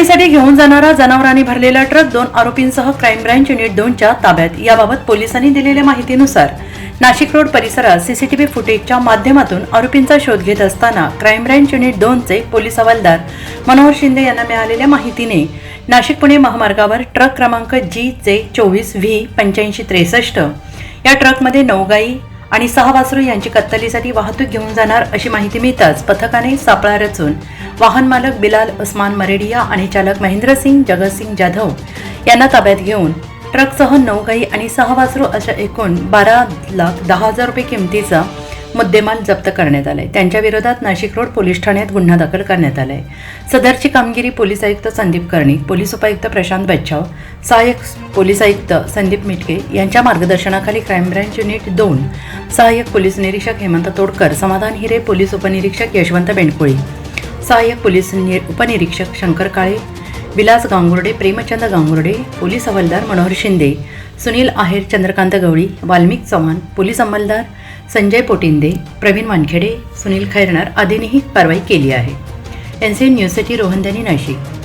विक्रीसाठी घेऊन जाणारा जनावरांनी भरलेला ट्रक दोन आरोपींसह क्राईम ब्रँच युनिट दोनच्या ताब्यात. याबाबत पोलिसांनी दिलेल्या माहितीनुसार नाशिक रोड परिसरात सीसीटीव्ही फुटेजच्या माध्यमातून आरोपींचा शोध घेत असताना क्राईम ब्रँच युनिट दोनचे पोलीस हवालदार मनोहर शिंदे यांना मिळालेल्या माहितीने नाशिक पुणे महामार्गावर ट्रक क्रमांक जी चे चोवीस व्ही पंच्याऐंशी त्रेसष्ट या ट्रकमध्ये नौगाई आणि सहा वासरू यांची कत्तलीसाठी वाहतूक घेऊन जाणार अशी माहिती मिळताच पथकाने सापळा रचून वाहन मालक बिलाल उस्मान मरेडिया आणि चालक महेंद्रसिंग जगतसिंग जाधव यांना ताब्यात घेऊन ट्रकसह नऊ गाई आणि सहा वासरू अशा एकूण बारा लाख दहा हजार रुपये किमतीचा मुद्देमाल जप्त करण्यात आलाय. त्यांच्या विरोधात नाशिक रोड पोलीस ठाण्यात गुन्हा दाखल करण्यात आलाय. सदरची कामगिरी पोलीस आयुक्त संदीप कर्णिक पोलीस उपायुक्त प्रशांत बच्छाव सहाय्यक पोलीस आयुक्त संदीप मिटके यांच्या मार्गदर्शनाखाली क्राईम ब्रँच युनिट दोन सहाय्यक पोलीस निरीक्षक हेमंत तोडकर समाधान हिरे पोलीस उपनिरीक्षक यशवंत बेंडकोळी सहाय्यक पोलीस नि उपनिरीक्षक शंकर काळे विलास गांगुर्डे प्रेमचंद गांगुर्डे पोलीस हवालदार मनोहर शिंदे सुनील आहेर चंद्रकांत गवळी वाल्मिक चव्हाण पोलीस अंमलदार संजय पोटिंदे प्रवीण वानखेडे सुनील खैरनार आदींनीही कारवाई केली आहे. एन सी न्यूजसाठी रोहनदानी नाशिक.